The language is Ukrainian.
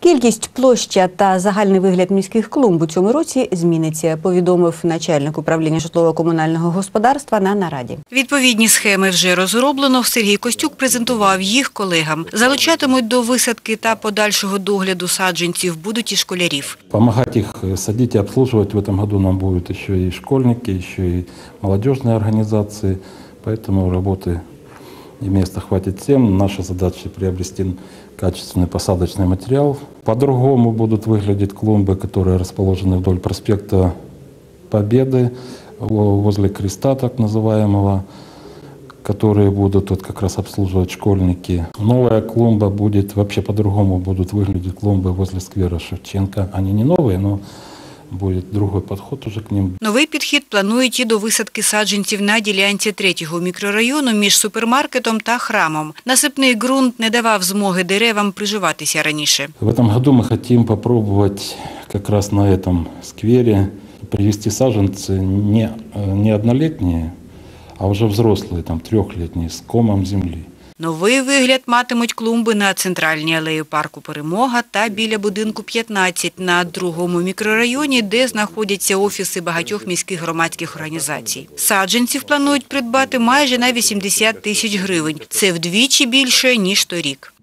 Кількість площа та загальний вигляд міських клумб у цьому році зміниться, повідомив начальник управління житлово-комунального господарства на нараді. Відповідні схеми вже розроблено. Сергій Костюк презентував їх колегам. Залучатимуть до висадки та подальшого догляду саджанців будуть і школярів. Помогать их э, садить и обслуживать в этом году нам будут еще и школьники, еще и молодежные организации. Поэтому работы и места хватит всем. Наша задача приобрести качественный посадочный материал. По-другому будут выглядеть клумбы, которые расположены вдоль проспекта Победы, во- возле креста так называемого, которые будут вот как раз обслуживать школьники. Новая клумба будет, вообще по-другому будут выглядеть клумбы возле сквера Шевченко. Они не новые, но будет другой подход уже к ним. Новий підхід планують і до висадки саджанців на ділянці третього мікрорайону між супермаркетом та храмом. Насипний ґрунт не давав змоги деревам приживатися раніше. В этом году мы хотим попробовать как раз на этом сквере привести саженцы не, э, не однолетние, а уже взрослые, там трехлетние, с комом земли. Новий вигляд матимуть клумби на центральній алеї парку Перемога та біля будинку 15 на другому мікрорайоні, де знаходяться офіси багатьох міських громадських організацій. Саджанців планують придбати майже на 80 тисяч гривень. Це вдвічі більше, ніж торік.